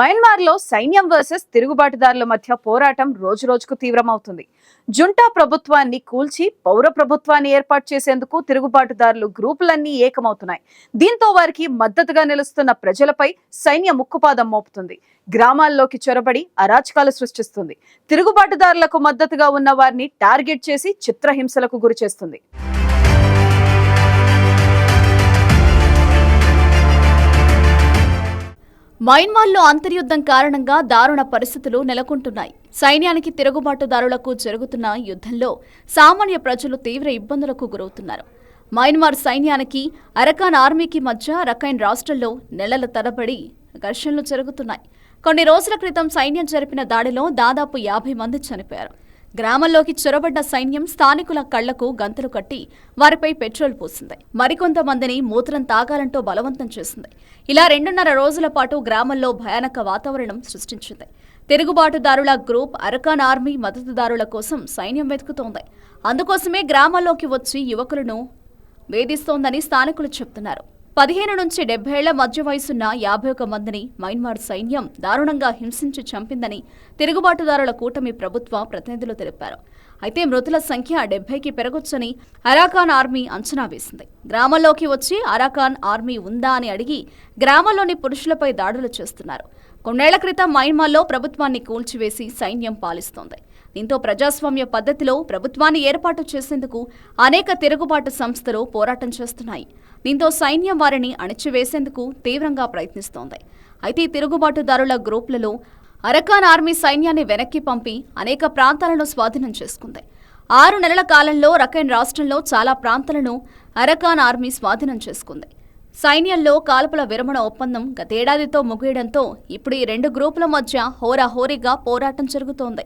మయన్మార్లో సైన్యం వర్సెస్ తిరుగుబాటుదారుల మధ్య పోరాటం రోజురోజుకు తీవ్రమవుతుంది. జుంటా ప్రభుత్వాన్ని కూల్చి పౌర ప్రభుత్వాన్ని ఏర్పాటు చేసేందుకు తిరుగుబాటుదారులు గ్రూపులన్నీ ఏకమవుతున్నాయి. దీంతో వారికి మద్దతుగా నిలుస్తున్న ప్రజలపై సైన్యం ముక్కుపాదం మోపుతుంది. గ్రామాల్లోకి చొరబడి అరాచకాలు సృష్టిస్తుంది. తిరుగుబాటుదారులకు మద్దతుగా ఉన్న వారిని టార్గెట్ చేసి చిత్రహింసలకు గురిచేస్తుంది. మయన్మార్లో అంతర్యుద్ధం కారణంగా దారుణ పరిస్థితులు నెలకొంటున్నాయి. సైన్యానికి తిరుగుబాటుదారులకు జరుగుతున్న యుద్ధంలో సామాన్య ప్రజలు తీవ్ర ఇబ్బందులకు గురవుతున్నారు. మయన్మార్ సైన్యానికి అరకాన్ ఆర్మీకి మధ్య రకైన్ రాష్ట్రంలో నెలల తరబడి ఘర్షణలు జరుగుతున్నాయి. కొన్ని రోజుల క్రితం సైన్యం జరిపిన దాడిలో దాదాపు యాభై మంది చనిపోయారు. గ్రామంలోకి చొరబడ్డ సైన్యం స్థానికుల కళ్ళకు గంతలు కట్టి వారిపై పెట్రోల్ పోసింది. మరికొంతమందిని మూత్రం తాగాలంటూ బలవంతం చేసింది. ఇలా రెండున్నర రోజుల పాటు గ్రామంలో భయానక వాతావరణం సృష్టించింది. తిరుగుబాటుదారుల గ్రూప్ అరకాన్ ఆర్మీ మద్దతుదారుల కోసం సైన్యం వెతుకుతోంది. అందుకోసమే గ్రామాల్లోకి వచ్చి యువకులను వేధిస్తోందని స్థానికులు చెబుతున్నారు పదిహేను నుంచి డెబ్బై మధ్య వయసున్న యాభై ఒక మందిని మైన్మార్ సైన్యం దారుణంగా హింసించి చంపిందని తిరుగుబాటుదారుల కూటమి ప్రభుత్వ ప్రతినిధులు తెలిపారు. అయితే మృతుల సంఖ్య డెబ్బైకి పెరగొచ్చని అరాకాన్ ఆర్మీ అంచనా వేసింది. గ్రామంలోకి వచ్చి అరాకాన్ ఆర్మీ ఉందా అని అడిగి గ్రామంలోని పురుషులపై దాడులు చేస్తున్నారు. కొన్నేళ్ళ క్రితం మయన్మార్లో ప్రభుత్వాన్ని కూల్చివేసి సైన్యం పాలిస్తోంది. దీంతో ప్రజాస్వామ్య పద్ధతిలో ప్రభుత్వాన్ని ఏర్పాటు చేసేందుకు అనేక తిరుగుబాటు సంస్థలు పోరాటం చేస్తున్నాయి. దీంతో సైన్యం వారిని అణిచివేసేందుకు తీవ్రంగా ప్రయత్నిస్తోంది. అయితే తిరుగుబాటుదారుల గ్రూపులలో అరకాన్ ఆర్మీ సైన్యాన్ని వెనక్కి పంపి అనేక ప్రాంతాలను స్వాధీనం చేసుకుంది. ఆరు నెలల కాలంలో రకైన్ రాష్ట్రంలో చాలా ప్రాంతాలను అరకాన్ ఆర్మీ స్వాధీనం చేసుకుంది. సైన్యంలో కాల్పుల విరమణ ఒప్పందం గతేడాదితో ముగియడంతో ఇప్పుడు ఈ రెండు గ్రూపుల మధ్య హోరాహోరీగా పోరాటం జరుగుతోంది.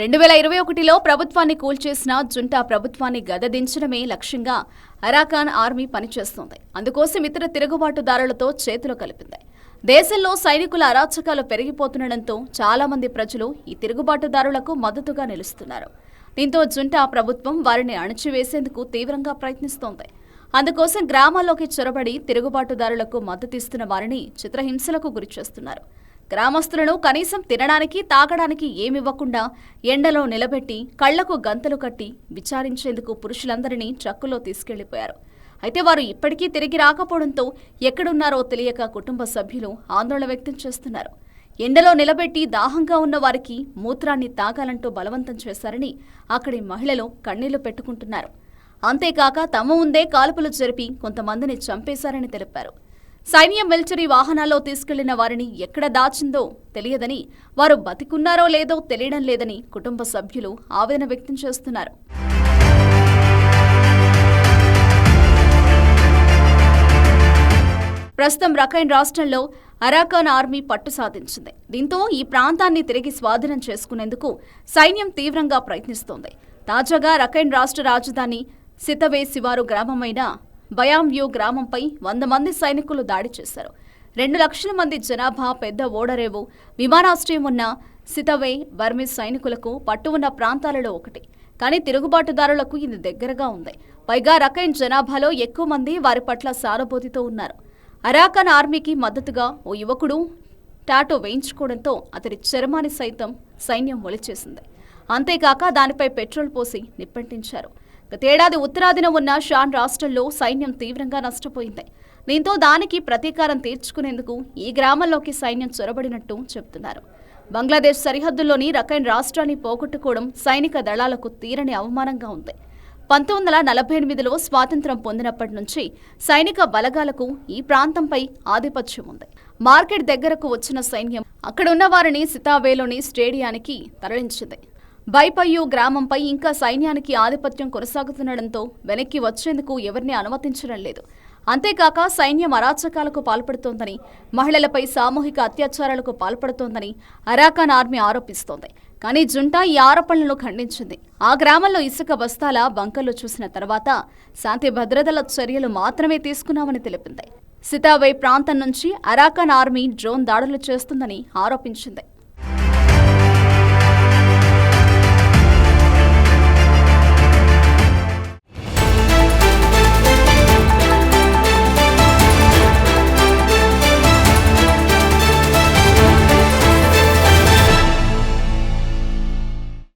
రెండు వేల ఇరవై ఒకటిలో ప్రభుత్వాన్ని కూల్చేసిన జుంటా ప్రభుత్వాన్ని గదదించడమే లక్ష్యంగా అరాకాన్ ఆర్మీ పనిచేస్తోంది. అందుకోసం ఇతర తిరుగుబాటుదారులతో చేతులు కలిపింది. దేశంలో సైనికుల అరాచకాలు పెరిగిపోతుండటంతో చాలామంది ప్రజలు ఈ తిరుగుబాటుదారులకు మద్దతుగా నిలుస్తున్నారు. దీంతో జుంటా ప్రభుత్వం వారిని అణచివేసేందుకు తీవ్రంగా ప్రయత్నిస్తోంది. అందుకోసం గ్రామాల్లోకి చొరబడి తిరుగుబాటుదారులకు మద్దతిస్తున్న వారిని చిత్రహింసలకు గురిచేస్తున్నారు. గ్రామస్తులను కనీసం తినడానికి తాగడానికి ఏమివ్వకుండా ఎండలో నిలబెట్టి కళ్ళకు గంతలు కట్టి విచారించేందుకు పురుషులందరినీ ట్రక్కులో తీసుకెళ్ళిపోయారు. అయితే వారు ఇప్పటికీ తిరిగి రాకపోవడంతో ఎక్కడున్నారో తెలియక కుటుంబ సభ్యులు ఆందోళన వ్యక్తం చేస్తున్నారు. ఎండలో నిలబెట్టి దాహంగా ఉన్న వారికి మూత్రాన్ని తాగాలంటూ బలవంతం చేశారని అక్కడి మహిళలు కన్నీళ్ళు పెట్టుకుంటున్నారు. అంతేకాక తమ ముందే కాల్పులు జరిపి కొంతమందిని చంపేశారని తెలిపారు. సైన్యం మిలిటరీ వాహనాల్లో తీసుకెళ్ళిన వారిని ఎక్కడ దాచిందో తెలియదని వారు బతికున్నారో లేదో తెలియడం లేదని కుటుంబ సభ్యులు ఆవేదన వ్యక్తం చేస్తున్నారు. ప్రస్తుతం రఖైన్ రాష్ట్రంలో అరాకాన్ ఆర్మీ పట్టు సాధించింది. దీంతో ఈ ప్రాంతాన్ని తిరిగి స్వాధీనం చేసుకునేందుకు సైన్యం తీవ్రంగా ప్రయత్నిస్తోంది. తాజాగా రఖైన్ రాష్ట్ర రాజధాని సితవే శివారు గ్రామమైన బయాంవ్యూ గ్రామంపై వంద మంది సైనికులు దాడి చేశారు. రెండు లక్షల మంది జనాభా పెద్ద ఓడరేవు విమానాశ్రయం ఉన్న సితవే బర్మిస్ సైనికులకు పట్టు ఉన్న ప్రాంతాలలో ఒకటి. కానీ తిరుగుబాటుదారులకు ఇది దగ్గరగా ఉంది. పైగా రకైన్ జనాభాలో ఎక్కువ మంది వారి పట్ల సానుభూతితో ఉన్నారు. అరాకన్ ఆర్మీకి మద్దతుగా ఓ యువకుడు టాటో వేయించుకోవడంతో అతడి చర్మాన్ని సైతం సైన్యం ఒలిచేసింది అంతేకాక దానిపై పెట్రోల్ పోసి నిప్పంటించారు. గతేడాది ఉత్తరాదిన ఉన్న షాన్ రాష్ట్రంలో సైన్యం తీవ్రంగా నష్టపోయింది. దీంతో దానికి ప్రతీకారం తీర్చుకునేందుకు ఈ గ్రామంలోకి సైన్యం చొరబడినట్టు చెబుతున్నారు బంగ్లాదేశ్ సరిహద్దుల్లోని రకైన్ రాష్ట్రాన్ని పోగొట్టుకోవడం సైనిక దళాలకు తీరని అవమానంగా ఉంది. పంతొమ్మిది వందల నలభై ఎనిమిదిలో స్వాతంత్రం పొందినప్పటి నుంచి సైనిక బలగాలకు ఈ ప్రాంతంపై ఆధిపత్యం ఉంది. మార్కెట్ దగ్గరకు వచ్చిన సైన్యం అక్కడున్న వారిని సితావేలోని స్టేడియానికి తరలించింది. బైపయ్యో గ్రామంపై ఇంకా సైన్యానికి ఆధిపత్యం కొనసాగుతుండడంతో వెనక్కి వచ్చేందుకు ఎవరిని అనుమతించడం లేదు. అంతేకాక సైన్యం అరాచకాలకు పాల్పడుతోందని మహిళలపై సామూహిక అత్యాచారాలకు పాల్పడుతోందని అరాకాన్ ఆర్మీ ఆరోపిస్తోంది. కానీ జుంటా ఈ ఆరోపణలను ఖండించింది. ఆ గ్రామంలో ఇసుక బస్తాల బంకర్లు చూసిన తర్వాత శాంతి భద్రతల చర్యలు మాత్రమే తీసుకున్నామని తెలిపింది. సితావై ప్రాంతం నుంచి అరాకాన్ ఆర్మీ డ్రోన్ దాడులు చేస్తుందని ఆరోపించింది.